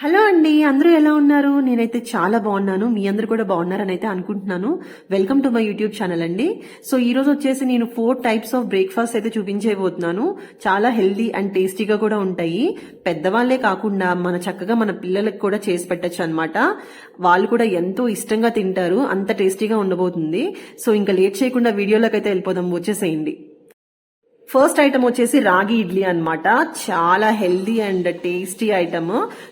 Hello అండి అందరూ ఎలా ఉన్నారు? నేనైతే చాలా బాగున్నాను. మీ అందరూ కూడా బాగున్నారని అయితే అనుకుంటున్నాను. Welcome to my YouTube channel అండి. సో ఈ రోజు వచ్చేసి నేను ఫోర్ టైప్స్ ఆఫ్ బ్రేక్ఫాస్ట్ అయితే చూపించబోతున్నాను. చాలా హెల్దీ అండ్ టేస్టీగా కూడా ఉంటాయి. పెద్దవాళ్ళే కాకుండా మన చక్కగా మన పిల్లలకు కూడా చేసి పెట్టచ్చు అనమాట వాళ్ళు కూడా ఎంతో ఇష్టంగా తింటారు. అంత టేస్టీగా ఉండబోతుంది. సో ఇంకా లేట్ చేయకుండా వీడియోలోకి అయితే వెళ్ళిపోదాం. వచ్చేసేయండి. ఫస్ట్ ఐటమ్ వచ్చేసి రాగి ఇడ్లీ అనమాట చాలా healthy and tasty item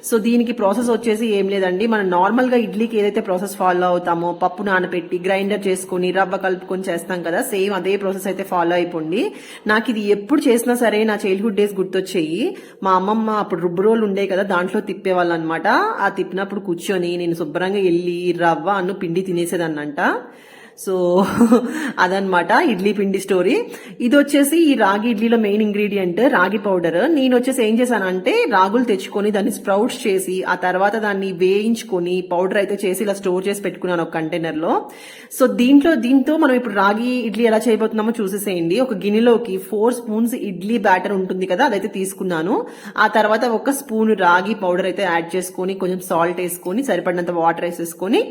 so దీనికి ప్రాసెస్ వచ్చేసి ఏం లేదండి. మనం నార్మల్గా ఇడ్లీకి ఏదైతే ప్రాసెస్ ఫాలో అవుతామో పప్పు నానబెట్టి గ్రైండర్ చేసుకుని రవ్వ కలుపుకొని చేస్తాం కదా సేమ్ అదే ప్రాసెస్ అయితే ఫాలో అయిపోండి. నాకు ఇది ఎప్పుడు చేసినా సరే నా చైల్డ్హుడ్ డేస్ గుర్తొచ్చేయి. మా అమ్మమ్మ అప్పుడు రుబ్బురోలు ఉండే కదా దాంట్లో తిప్పేవాళ్ళు అనమాట ఆ తిప్పినప్పుడు కూర్చొని నేను శుభ్రంగా వెళ్ళి రవ్వ అన్ను పిండి తినేసేదన్నంట. సో అదనమాట ఇడ్లీ పిండి స్టోరీ. ఇది వచ్చేసి ఈ రాగి ఇడ్లీలో మెయిన్ ఇంగ్రీడియంట్ రాగి పౌడర్. నేను వచ్చేసి ఏం చేశానంటే రాగులు తెచ్చుకొని దాన్ని స్ప్రౌట్స్ చేసి ఆ తర్వాత దాన్ని వేయించుకొని పౌడర్ అయితే చేసి ఇలా స్టోర్ చేసి పెట్టుకున్నాను ఒక కంటైనర్లో సో దీంట్లో దీంతో మనం ఇప్పుడు రాగి ఇడ్లీ ఎలా చేయబోతున్నామో చూసేసేయండి. ఒక గిన్నెలోకి ఫోర్ స్పూన్స్ ఇడ్లీ బ్యాటర్ ఉంటుంది కదా అదైతే తీసుకున్నాను. ఆ తర్వాత ఒక స్పూన్ రాగి పౌడర్ అయితే యాడ్ చేసుకొని కొంచెం సాల్ట్ వేసుకొని సరిపడినంత వాటర్ వేసేసుకొని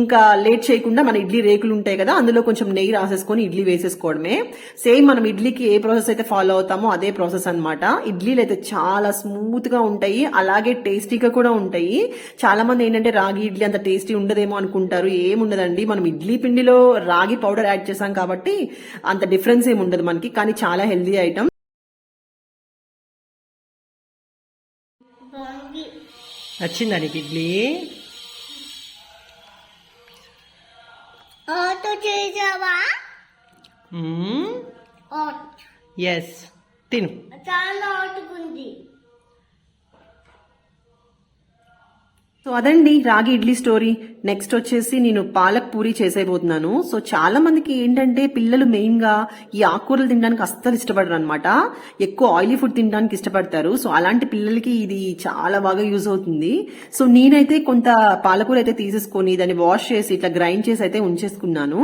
ఇంకా లేట్ చేయకుండా మన ఇడ్లీ రేకులు ఉంటాయి కదా అందులో కొంచెం నెయ్యి రాసేసుకొని ఇడ్లీ వేసేసుకోవడమే. సేమ్ మనం ఇడ్లీకి ఏ ప్రాసెస్ అయితే ఫాలో అవుతామో అదే ప్రాసెస్ అన్నమాట. ఇడ్లీలు అయితే చాలా స్మూత్గా ఉంటాయి అలాగే టేస్టీగా కూడా ఉంటాయి. చాలా మంది ఏంటంటే రాగి ఇడ్లీ అంత టేస్టీ ఉండదేమో అనుకుంటారు ఏముండదండి. మనం ఇడ్లీ పిండిలో రాగి పౌడర్ యాడ్ చేసాం కాబట్టి అంత డిఫరెన్స్ ఏమి ఉండదు మనకి కానీ చాలా హెల్దీ ఐటమ్. బాగుంది నచ్చిందా నీకు ఇడ్లీ? ఆటో చేసావా? ఎస్ తిను. చాలా ఆటుకుంది సో అదండి రాగి ఇడ్లీ స్టోరీ. నెక్స్ట్ వచ్చేసి నేను పాలక్ పూరి చేసేయబోతున్నాను. సో చాలా మందికి ఏంటంటే పిల్లలు మెయిన్గా ఈ ఆకుకూరలు తినడానికి అస్సలు ఇష్టపడరు అనమాట ఎక్కువ ఆయిలీ ఫుడ్ తినడానికి ఇష్టపడతారు. సో అలాంటి పిల్లలకి ఇది చాలా బాగా యూజ్ అవుతుంది. సో నేనైతే కొంత పాలకూర అయితే తీసేసుకొని దాన్ని వాష్ చేసి ఇట్లా గ్రైండ్ చేసి అయితే ఉంచేసుకున్నాను.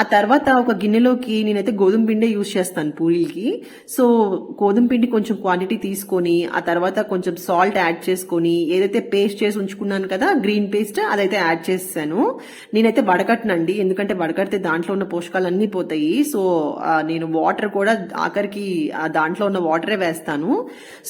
ఆ తర్వాత ఒక గిన్నెలోకి నేనైతే గోధుమ పిండే యూజ్ చేస్తాను పూరీలకి. సో గోధుమ పిండి కొంచెం క్వాంటిటీ తీసుకొని ఆ తర్వాత కొంచెం సాల్ట్ యాడ్ చేసుకొని ఏదైతే పేస్ట్ చేసి ఉంచుకున్నాను కదా గ్రీన్ పేస్ట్ అదైతే యాడ్ చేసేసాను నేనైతే వడకట్టనండి. ఎందుకంటే వడకడితే దాంట్లో ఉన్న పోషకాలు అన్ని పోతాయి. సో నేను వాటర్ కూడా ఆఖరికి దాంట్లో ఉన్న వాటరే వేస్తాను.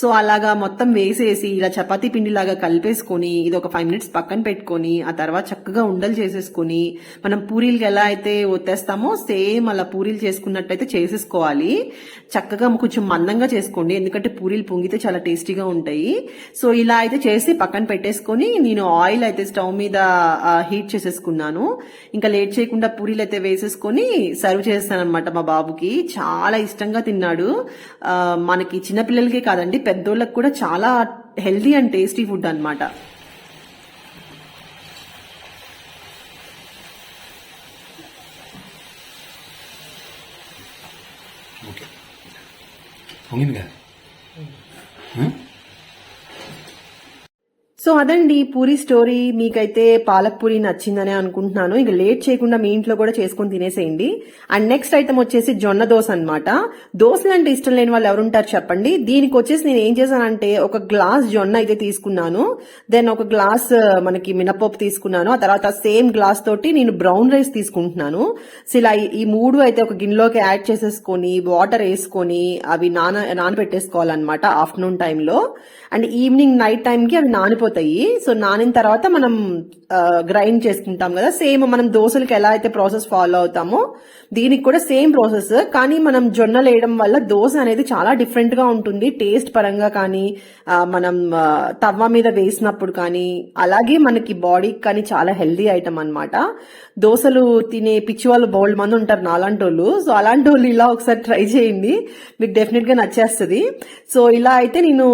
సో అలాగా మొత్తం వేసేసి ఇలా చపాతీ పిండి లాగా కలిపేసుకొని ఇది ఒక ఫైవ్ మినిట్స్ పక్కన పెట్టుకొని ఆ తర్వాత చక్కగా ఉండలు చేసేసుకొని మనం పూరీలకి ఎలా అయితే ఒత్తేస్తామో సేమ్ అలా పూరీలు చేసుకున్నట్టయితే చేసేసుకోవాలి. చక్కగా కొంచెం మందంగా చేసుకోండి. ఎందుకంటే పూరీలు పొంగితే చాలా టేస్టీగా ఉంటాయి. సో ఇలా అయితే చేసి పక్కన పెట్టేసుకొని నేను ఆయిల్ అయితే స్టవ్ మీద హీట్ చేసేసుకున్నాను. ఇంకా లేట్ చేయకుండా పూరీలు అయితే వేసేసుకొని సర్వ్ చేస్తాను అనమాట మా బాబుకి. చాలా ఇష్టంగా తిన్నాడు. మనకి చిన్నపిల్లలకే కాదండి పెద్దోళ్ళకి కూడా చాలా హెల్దీ అండ్ టేస్టీ ఫుడ్ అన్నమాట. ఓకే. పొంగిందిగా సో అదండి పూరి స్టోరీ. మీకైతే పాలక్ పూరి నచ్చిందనే అనుకుంటున్నాను. ఇక లేట్ చేయకుండా మీ ఇంట్లో కూడా చేసుకొని తినేసేయండి. అండ్ నెక్స్ట్ ఐటమ్ వచ్చేసి జొన్న దోశ అన్నమాట. దోశలు అంటే ఇష్టం లేని వాళ్ళు ఎవరుంటారు చెప్పండి. దీనికి వచ్చేసి నేను ఏం చేశానంటే ఒక గ్లాస్ జొన్న అయితే తీసుకున్నాను. దెన్ ఒక గ్లాస్ మనకి మినపప్పు తీసుకున్నాను. ఆ తర్వాత సేమ్ గ్లాస్ తోటి నేను బ్రౌన్ రైస్ తీసుకుంటున్నాను. సో ఇలా ఈ- ఈ మూడు అయితే ఒక గిన్నెలోకి యాడ్ చేసేసుకొని వాటర్ వేసుకొని అవి నాన నానబెట్టేసుకోవాలన్నమాట afternoon time. And evening night టైంకి అవి నానిపోతాయి సో నానిన తర్వాత మనం గ్రైండ్ చేసుకుంటాం కదా. సేమ్ మనం దోశలకు ఎలా అయితే ప్రాసెస్ ఫాలో అవుతామో దీనికి కూడా సేమ్ ప్రాసెస్ కానీ మనం జొన్నలు వేయడం వల్ల దోశ అనేది చాలా డిఫరెంట్గా ఉంటుంది. టేస్ట్ పరంగా కానీ మనం తవ్వ మీద వేసినప్పుడు కానీ అలాగే మనకి బాడీకి కానీ చాలా హెల్దీ ఐటమ్ అన్నమాట. దోశలు తినే పిచ్చి వాళ్ళు బోల్డ్ మంది ఉంటారు నాలాంటి వాళ్ళు సో అలాంటి వాళ్ళు ఇలా ఒకసారి ట్రై చేయండి. మీకు డెఫినెట్గా నచ్చేస్తుంది. సో ఇలా అయితే నేను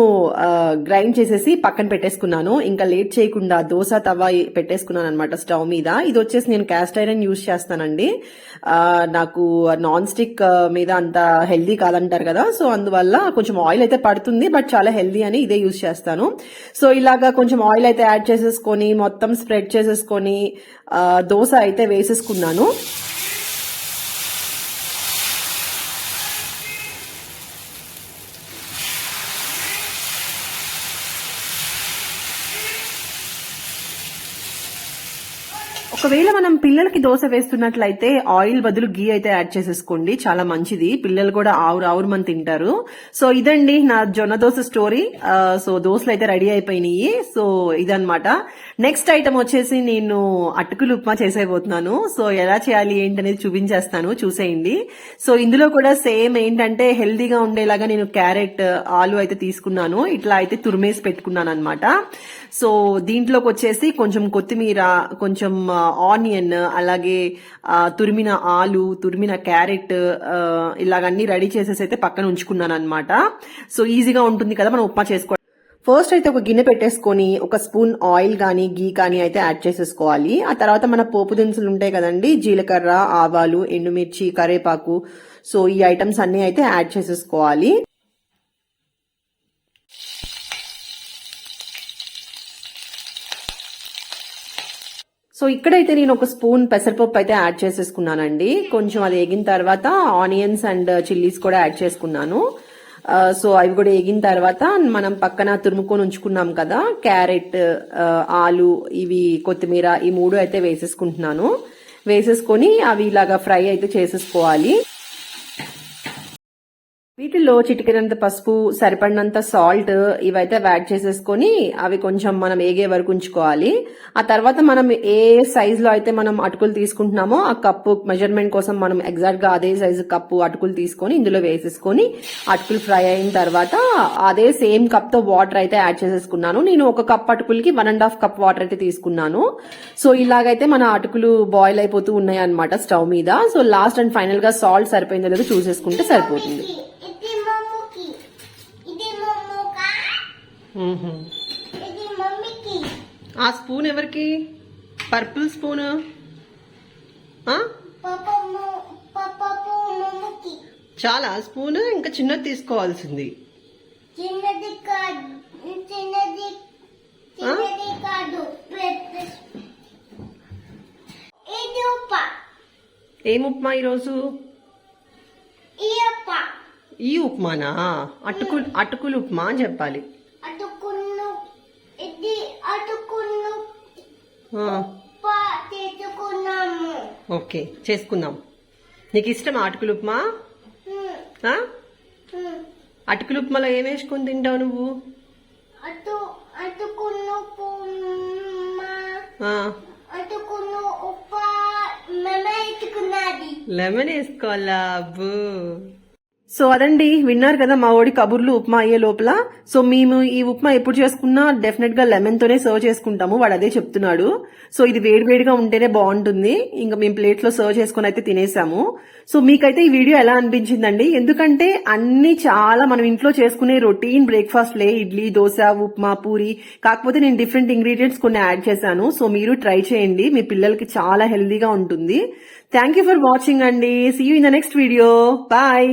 గ్రైండ్ చేసేసి పక్కన పెట్టేసుకున్నాను. ఇంకా లేట్ చేయకుండా దోశ తవ్వ పెట్టేసుకున్నాను అనమాట స్టవ్ మీద. ఇది వచ్చేసి నేను క్యాస్ట్ ఐరన్ యూజ్ చేస్తానండి. నాకు నాన్ స్టిక్ మీద అంత హెల్దీ కాదంటారు కదా. సో అందువల్ల కొంచెం ఆయిల్ అయితే పడుతుంది బట్ చాలా హెల్దీ అని ఇదే యూజ్ చేస్తాను. సో ఇలాగా కొంచెం ఆయిల్ అయితే యాడ్ చేసేసుకొని మొత్తం స్ప్రెడ్ చేసేసుకొని దోశ అయితే వేసేసుకున్నాను. ఒకవేళ మనం పిల్లలకి దోశ వేస్తున్నట్లయితే ఆయిల్ బదులు గీ అయితే యాడ్ చేసేసుకోండి. చాలా మంచిది. పిల్లలు కూడా ఆవురు ఆవురు మంది తింటారు. సో ఇదండి నా జొన్న దోశ స్టోరీ. సో దోశలు అయితే రెడీ అయిపోయినాయి. సో ఇదనమాట నెక్స్ట్ ఐటమ్ వచ్చేసి నేను అటుకులు ఉప్మా చేసేయబోతున్నాను. సో ఎలా చేయాలి ఏంటి అనేది చూపించేస్తాను. చూసేయండి. సో ఇందులో కూడా సేమ్ ఏంటంటే హెల్దీగా ఉండేలాగా నేను క్యారెట్ ఆలు అయితే తీసుకున్నాను. ఇట్లా అయితే తురిమేసి పెట్టుకున్నాను అనమాట సో దీంట్లోకి వచ్చేసి కొంచెం కొత్తిమీర కొంచెం ఆనియన్ అలాగే తురిమిన ఆలు తురిమిన క్యారెట్ ఇలాగన్నీ రెడీ చేసేసి అయితే పక్కన ఉంచుకున్నాను అనమాట సో ఈజీగా ఉంటుంది కదా మనం ఉప్మా చేసుకోవడం. ఫస్ట్ అయితే ఒక గిన్నె పెట్టేసుకొని ఒక స్పూన్ ఆయిల్ కానీ గీ కానీ అయితే యాడ్ చేసేసుకోవాలి. ఆ తర్వాత మన పోపు దినుసులు ఉంటాయి కదండి జీలకర్ర ఆవాలు ఎండుమిర్చి కరేపాకు. సో ఈ ఐటమ్స్ అన్ని అయితే యాడ్ చేసేసుకోవాలి. సో ఇక్కడైతే నేను ఒక స్పూన్ పెసరపప్పు అయితే యాడ్ చేసేసుకున్నానండి. కొంచెం అది ఎగిన తర్వాత ఆనియన్స్ అండ్ చిల్లీస్ కూడా యాడ్ చేసుకున్నాను. సో అవి కూడా ఎగిన తర్వాత మనం పక్కన తురుముకొని ఉంచుకున్నాం కదా క్యారెట్ ఆలు ఇవి కొత్తిమీర ఈ మూడు అయితే వేసేసుకుంటున్నాను. వేసేసుకొని అవి ఇలాగా ఫ్రై అయితే చేసేసుకోవాలి. దీంట్లో చిటికినంత పసుపు సరిపడినంత సాల్ట్ ఇవైతే యాడ్ చేసేసుకొని అవి కొంచెం మనం ఏగే వరకు ఉంచుకోవాలి. ఆ తర్వాత మనం ఏ సైజ్లో అయితే మనం అటుకులు తీసుకుంటున్నామో ఆ కప్పు మెజర్మెంట్ కోసం మనం ఎగ్జాక్ట్గా అదే సైజు కప్పు అటుకులు తీసుకొని ఇందులో వేసేసుకొని అటుకులు ఫ్రై అయిన తర్వాత అదే సేమ్ కప్తో వాటర్ అయితే యాడ్ చేసేసుకున్నాను. నేను ఒక cup అటుకులకి one and half cup water అయితే తీసుకున్నాను. సో ఇలాగైతే మన అటుకులు బాయిల్ అయిపోతూ ఉన్నాయి అనమాట స్టవ్ మీద. సో లాస్ట్ అండ్ ఫైనల్గా సాల్ట్ సరిపోయిందో లేదో చూసేసుకుంటే సరిపోతుంది. ఆ స్పూన్ ఎవరికి? Purple spoon? చాలా స్పూన్ ఇంకా చిన్నది తీసుకోవాల్సింది. చిన్నది కాదు చిన్నది చిన్నది కాదు పెద్ద ఇది ఉప్ప ఏం ఉప్మా ఈరోజు? ఈ ఉప్మానా? అటుకులు అటుకులు ఉప్మా అని చెప్పాలి. ఓకే చేసుకుందాం. నీకు ఇష్టం అటుకులు ఉప్మా. అటుకులు ఉప్మాలో ఏం వేసుకొని తింటావు నువ్వు? లెమన్ వేసుకోవాలా అబ్బు. సో అదండి విన్నారు కదా మా ఓడి కబుర్లు ఉప్మా అయ్యే లోపల. సో మేము ఈ ఉప్మా ఎప్పుడు చేసుకున్నా డెఫినెట్గా లెమన్ తోనే సర్వ్ చేసుకుంటాము వాడు అదే చెప్తున్నాడు. సో ఇది వేడివేడిగా ఉంటేనే బాగుంటుంది. ఇంకా మేము ప్లేట్లో సర్వ్ చేసుకుని అయితే తినేసాము. సో మీకైతే ఈ వీడియో ఎలా అనిపించిందండి? ఎందుకంటే అన్ని చాలా మనం ఇంట్లో చేసుకునే రొటీన్ బ్రేక్ఫాస్ట్ లే ఇడ్లీ దోశ ఉప్మా పూరి. కాకపోతే నేను డిఫరెంట్ ఇంగ్రీడియంట్స్ కొన్ని యాడ్ చేశాను. సో మీరు ట్రై చేయండి. మీ పిల్లలకి చాలా హెల్దీగా ఉంటుంది. థ్యాంక్ యూ ఫర్ వాచింగ్ అండి. See you in the next video bye